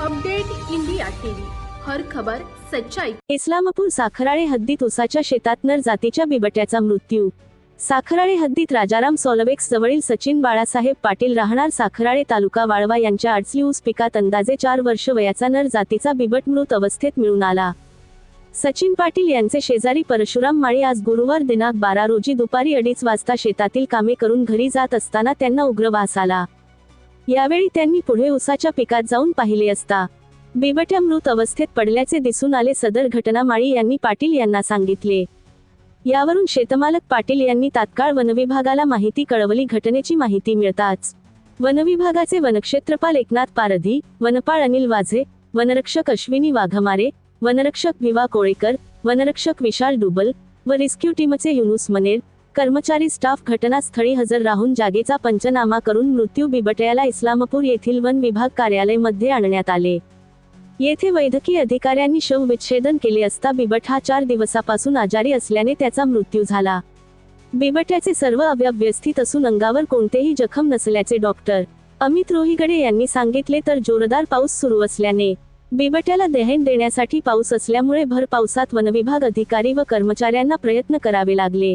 Update India TV. हर खबर सच्चाई. इस्लामपूर साखराळे हद्दीत उसाच्या शेतात नर जातीच्या बिबट्याचा मृत्यू. साखराळे हद्दीत राजाराम सोलवेक्स जवळील सचिन बाळासाहेब पाटील राहणार साखराळे तालुका वाळवा यांच्या अडचली ऊस पिकात अंदाजे चार वर्ष वयाचा नर जातीचा बिबट मृत अवस्थेत मिळून आला. सचिन पाटील यांचे शेजारी परशुराम माळी आज गुरुवार दिनांक बारा रोजी दुपारी अडीच वाजता शेतातील कामे करून घरी जात असताना त्यांना उग्र वास आला. यावेळी त्यांनी पुढे उसाच्या पिकात जाऊन पाहिले असता. बिबट्या मृत अवस्थेत पडल्याचे दिसून आले सदर घटना माळी यांनी पाटील यांना सांगितले. यावरून शेतमालक पाटील यांनी तात्काळ वनविभागाला माहिती कळवली घटनेची माहिती मिळताच. वनविभागाचे वनक्षेत्रपाल एकनाथ पारधी वनपाळ अनिल वाझे वनरक्षक अश्विनी वाघमारे वनरक्षक विवा कोळेकर वनरक्षक विशाल डुबल व रेस्क्यू टीमचे युनुस मनेर कर्मचारी स्टाफ घटनास्थळी हजर राहून जागेचा पंचनामा करून मृत्यू बिबट्याला इस्लामपूर येथील वन विभाग कार्यालयमध्ये आणण्यात आले. येथे वैद्यकीय अधिकाऱ्यांनी शवविच्छेदन केले असता बिबट हा चार दिवसापासून आजारी असल्याने त्याचा मृत्यू झाला. बिबट्याचे सर्व अवयव व्यवस्थित असून अंगावर कोणतेही जखम नसल्याचे डॉक्टर अमित रोहिगडे यांनी सांगितले तर जोरदार पाऊस सुरू असल्याने बिबट्याला दहन देण्यासाठी पाऊस असल्यामुळे भर पावसात वनविभाग अधिकारी व कर्मचाऱ्यांना प्रयत्न करावे लागले.